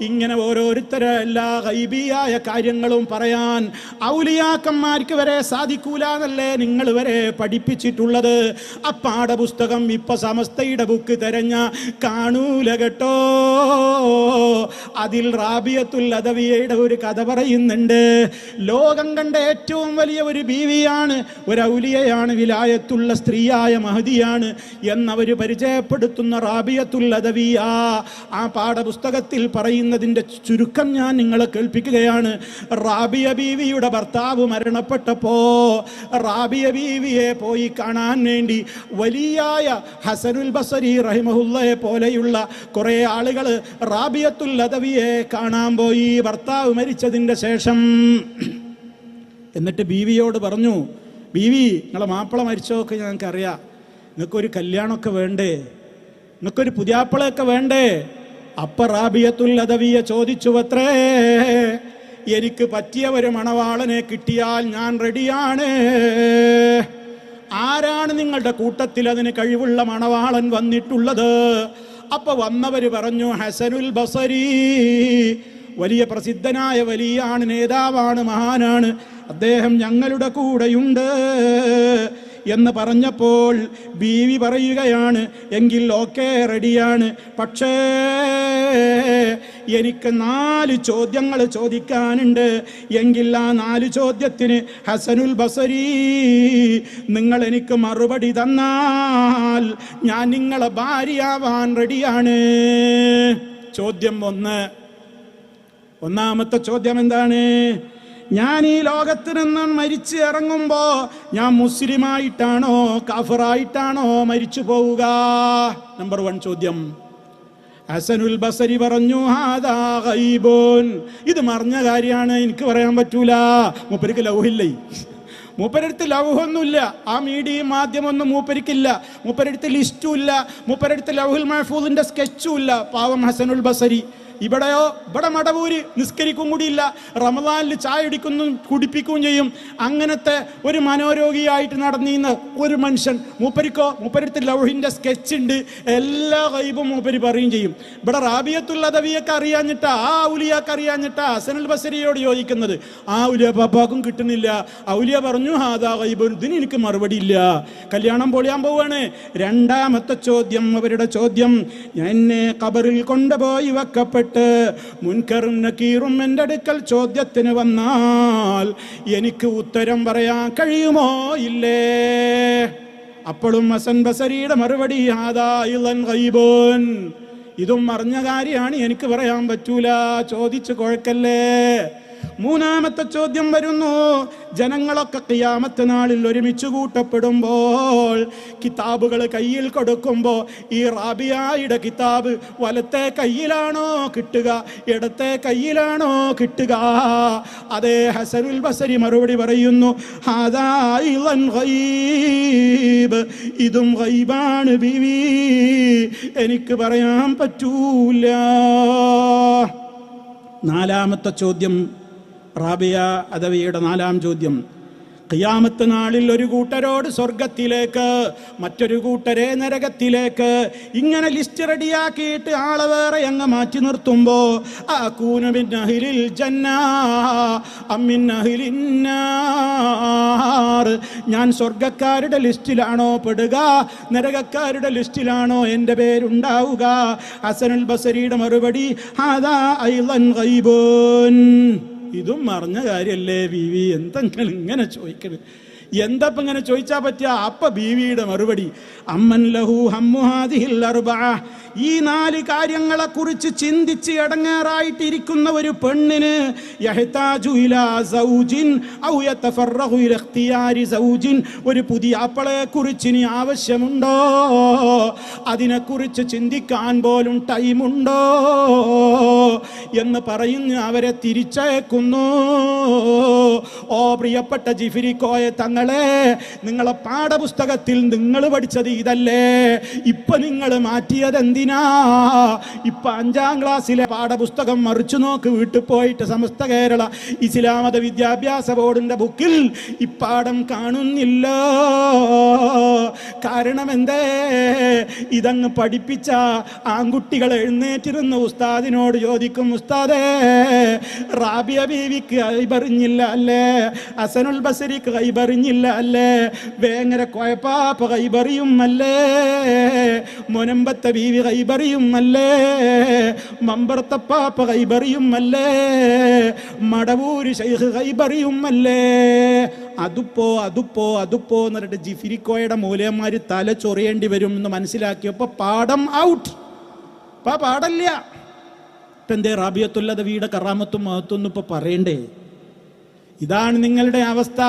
ഇങ്ങനെ ഓരോരുത്തരെ എല്ലാ ഹൈബിയായ കാര്യങ്ങളും പറയാൻ ഔലിയാക്കന്മാർക്ക് വരെ സാധിക്കൂല എന്നല്ലേ നിങ്ങൾ വരെ പഠിപ്പിച്ചിട്ടുള്ളത്? ആ പാഠപുസ്തകം ഇപ്പൊ സമസ്തയുടെ ബുക്ക് തെരഞ്ഞ കാണൂല കേട്ടോ. അതിൽ റാബിയത്തുൽ അദവിയയുടെ ഒരു കഥ പറയുന്നുണ്ട്. ലോകം കണ്ട ഏറ്റവും വലിയ ഒരു ബീവിയാണ് ഒരു ഔലിയയാണ് വിലായത്തുള്ള സ്ത്രീയായ മഹതിയാണ് എന്നവർ പരിചയപ്പെടുത്തുന്ന റാബിയത്തുൽ അദവിയ ആ പാഠപുസ്തകത്തിൽ പറയുന്നതിന്റെ ചുരുക്കം ഞാൻ നിങ്ങളെ കേൾപ്പിക്കുകയാണ്. റാബിയ ബീവിയുടെ ഭർത്താവ് മരണപ്പെട്ടപ്പോ റാബിയ ബീവിയെ പോയി കാണാൻ വേണ്ടി വലിയായ ഹസനുൽ ബസരി റഹിമഹുല്ലയെ പോലെയുള്ള കുറേ ആളുകൾ റാബിയത്തുൽ അദവിയെ കാണാൻ പോയി. ഭർത്താവ് മരിച്ചതിന്റെ ശേഷം എന്നിട്ട് ബീവിയോട് പറഞ്ഞു ബീവി നിങ്ങളെ മാപ്പിള മരിച്ചതൊക്കെ ഞങ്ങൾക്കറിയാം. നിങ്ങൾക്കൊരു കല്യാണമൊക്കെ വേണ്ടേ? നിങ്ങൾക്കൊരു പുതിയാപ്പിളയൊക്കെ വേണ്ടേ? അപ്പ റാബിയത്തുൽ അദവിയെ ചോദിച്ചുവത്രേ എനിക്ക് പറ്റിയ ഒരു മണവാളനെ കിട്ടിയാൽ ഞാൻ റെഡിയാണ്. ആരാണ് നിങ്ങളുടെ കൂട്ടത്തിൽ അതിന് കഴിവുള്ള മണവാളൻ വന്നിട്ടുള്ളത്? അപ്പൊ വന്നവര് പറഞ്ഞു ഹസനുൽ ബസരി വലിയ പ്രസിദ്ധനായ വലിയാണ് നേതാവാണ് മഹാനാണ്. അദ്ദേഹം ഞങ്ങളുടെ കൂടെയുണ്ട്. എന്ന് പറഞ്ഞപ്പോൾ ബീവി പറയുകയാണ് എങ്കിൽ ഓക്കെ റെഡിയാണ്. പക്ഷേ എനിക്ക് നാല് ചോദ്യങ്ങൾ ചോദിക്കാനുണ്ട്. എങ്കിൽ ആ നാല് ചോദ്യത്തിന് ഹസനുൽ ബസരി നിങ്ങൾ എനിക്ക് മറുപടി തന്നാൽ ഞാൻ നിങ്ങളെ ഭാര്യയാവാൻ റെഡിയാണ്. ചോദ്യം ഒന്ന്. ഒന്നാമത്തെ ചോദ്യം എന്താണ്? ഞാൻ ഈ ലോകത്ത് നിന്ന് മരിച്ച് ഇറങ്ങുമ്പോ ഞാൻ മുസ്ലിമായിട്ടാണോ കാഫറായിട്ടാണോ മരിച്ചു പോവുക? നമ്പർ വൺ ചോദ്യം. ഹസനുൽ ബസരി പറഞ്ഞു. ഇത് മറിഞ്ഞ കാര്യമാണ് എനിക്ക് പറയാൻ പറ്റൂല. മൂപ്പരിക്ക് ലൗഹില്ലേ? മൂപ്പരടുത്ത് ലൗഹൊന്നുമില്ല. ആ മീഡിയയും മാധ്യമൊന്നും മൂപ്പരിക്കില്ല. മൂപ്പരടുത്ത് ലിസ്റ്റും ഇല്ല. മൂപ്പരടുത്ത് ലൗഹുൽ മഹഫൂദിന്റെ സ്കെച്ചും ഇല്ല. പാവം ഹസനുൽ ബസരി. ഇവിടെയോ? ഇവിടെ മടവൂര് നിസ്കരിക്കും കൂടിയില്ല. റമദാനിൽ ചായ ഇടിക്കുന്നു കുടിപ്പിക്കുകയും ചെയ്യും. അങ്ങനത്തെ ഒരു മനോരോഗിയായിട്ട് നടന്നിരുന്ന ഒരു മനുഷ്യൻ മൂപ്പരിക്കോ മൂപ്പരടുത്ത് ലൗഹിന്റെ സ്കെച്ച് ഉണ്ട്. എല്ലാ കൈബും മൂപ്പര് പറയും ചെയ്യും. ഇവിടെ റാബിയത്തുൽ അദവിയൊക്കെ അറിയാഞ്ഞിട്ടാ ആ ഔലിയാക്ക് അറിയാഞ്ഞിട്ടാ ഹസനുൽ ബസരിയോട് ചോദിക്കുന്നത് ആ ഉലിയ പാപ്പാക്കും കിട്ടുന്നില്ല. ഔലിയ പറഞ്ഞു ഹാദാ കൈബ് ഇതിന് എനിക്ക് മറുപടി ഇല്ല. കല്യാണം പൊളിയാൻ പോവാണ്. രണ്ടാമത്തെ ചോദ്യം അവരുടെ ചോദ്യം എന്നെ കബറിൽ കൊണ്ടുപോയി വെക്കപ്പെട്ട്. മുൻകറും നക്കീറും എന്റെ അടുക്കൽ ചോദ്യത്തിന് വന്നാൽ എനിക്ക് ഉത്തരം പറയാൻ കഴിയുമോ? ഇല്ലേ. അപ്പോഴും ഹസൻ ബസരിയുടെ മറുപടി ഇതും അറിഞ്ഞ കാര്യമാണ് എനിക്ക് പറയാൻ പറ്റൂല. ചോദിച്ചു കുഴക്കല്ലേ. മൂന്നാമത്തെ ചോദ്യം വരുന്നു ജനങ്ങളൊക്കെ കിയാമത്ത് നാളിൽ ഒരുമിച്ച് കൂട്ടപ്പെടുമ്പോൾ കിതാബുകൾ കയ്യിൽ കൊടുക്കുമ്പോൾ ഈ റാബിയായുടെ കിതാബ് വലത്തെ കയ്യിലാണോ കിട്ടുക ഇടത്തെ കയ്യിലാണോ കിട്ടുക അതേ ഹസനുൽ ബസരി മറുപടി പറയുന്നു. ഇതും ഹൈബാണ് ബിവി എനിക്ക് പറയാൻ പറ്റൂല നാലാമത്തെ ചോദ്യം റാബിയ അദവിയുടെ നാലാം ചോദ്യം കിയാമത്ത് നാളിൽ ഒരു കൂട്ടരോട് സ്വർഗത്തിലേക്ക് മറ്റൊരു കൂട്ടരെ നരകത്തിലേക്ക് ഇങ്ങനെ ലിസ്റ്റ് റെഡിയാക്കിയിട്ട് ആളെ വേറെ അങ്ങ് മാറ്റി നിർത്തുമ്പോ ആ കൂനമിൻ അഹിലിൽ ഞാൻ സ്വർഗക്കാരുടെ ലിസ്റ്റിലാണോ പെടുക നരകക്കാരുടെ ലിസ്റ്റിലാണോ എന്റെ പേരുണ്ടാവുക? ഹസനുൽ ബസരിയുടെ മറുപടി അതാ ഐലൻ ഗൈബുൻ. ഇതും മറിഞ്ഞ കാര്യല്ലേ വി എന്തെങ്കിലും ഇങ്ങനെ ചോദിക്കണത് എന്താ ഇപ്പൊ ഇങ്ങനെ ചോദിച്ചാ പറ്റിയ? അപ്പ ബീവിയുടെ മറുപടി അമ്മൻ ലഹു ഹമ്മുഹാദിഹിൽ ഈ നാല് കാര്യങ്ങളെ കുറിച്ച് ചിന്തിച്ച് ഇടങ്ങേറായിട്ടിരിക്കുന്ന ഒരു പെണ്ണിന് ഒരു പുതിയ അപ്പളെ കുറിച്ച് ഇനി ആവശ്യമുണ്ടോ? അതിനെക്കുറിച്ച് ചിന്തിക്കാൻ പോലും ടൈമുണ്ടോ? എന്ന് പറയുന്ന അവരെ തിരിച്ചയക്കുന്നു. ഓ പ്രിയപ്പെട്ട ജിഫിരിക്കോയെ തങ്ങളെ നിങ്ങളെ പാഠപുസ്തകത്തിൽ നിങ്ങൾ പഠിച്ചത് ഇതല്ലേ? ഇപ്പൊ നിങ്ങൾ മാറ്റിയത് എന്തിനാ? ഇപ്പൊ അഞ്ചാം ക്ലാസ്സിലെ പാഠപുസ്തകം മറിച്ചു നോക്ക് വീട്ടിൽ പോയിട്ട് സമസ്ത കേരള ഇസ്ലാമത വിദ്യാഭ്യാസ ബോർഡിന്റെ ബുക്കിൽ ഇപ്പാടം കാണുന്നില്ല. കാരണം എന്തേ ഇതങ്ങ് പഠിപ്പിച്ച ആൺകുട്ടികൾ എഴുന്നേറ്റിരുന്ന ഉസ്താദിനോട് ചോദിക്കും ഉസ്താദേ റാബിയ ബീവിക്ക് കൈപറിഞ്ഞില്ല അല്ലേ? അസനുൽ ബസരിക്ക് കൈപറിഞ്ഞില്ല അല്ലേ? വേങ്ങര കൊയപ്പാപ്പ കൈപറിയും അല്ലേ? മുനമ്പത്തെ ബീവി കൈപറിയും അല്ലേ? മമ്പറത്തപ്പാപ്പ കൈപറിയും അല്ലേ? മടവൂര് ശൈഖ് കൈപറിയും അല്ലേ? അതുപ്പോ അതുപ്പോ അതുപ്പോ എന്ന് പറഞ്ഞിട്ട് ജിഫിരിക്കോയുടെ മൂലയന്മാര് തല ചൊറിയേണ്ടി വരും എന്ന് മനസ്സിലാക്കിയപ്പോ പാഠം ഔട്ട് ഇപ്പൊ പാടല്ല. ഇപ്പൊ എന്തേ റാബിയത്തുല്ലതവിയുടെ കറാമത്തും മഹത്വം ഇപ്പൊ പറയണ്ടേ? ഇതാണ് നിങ്ങളുടെ അവസ്ഥ.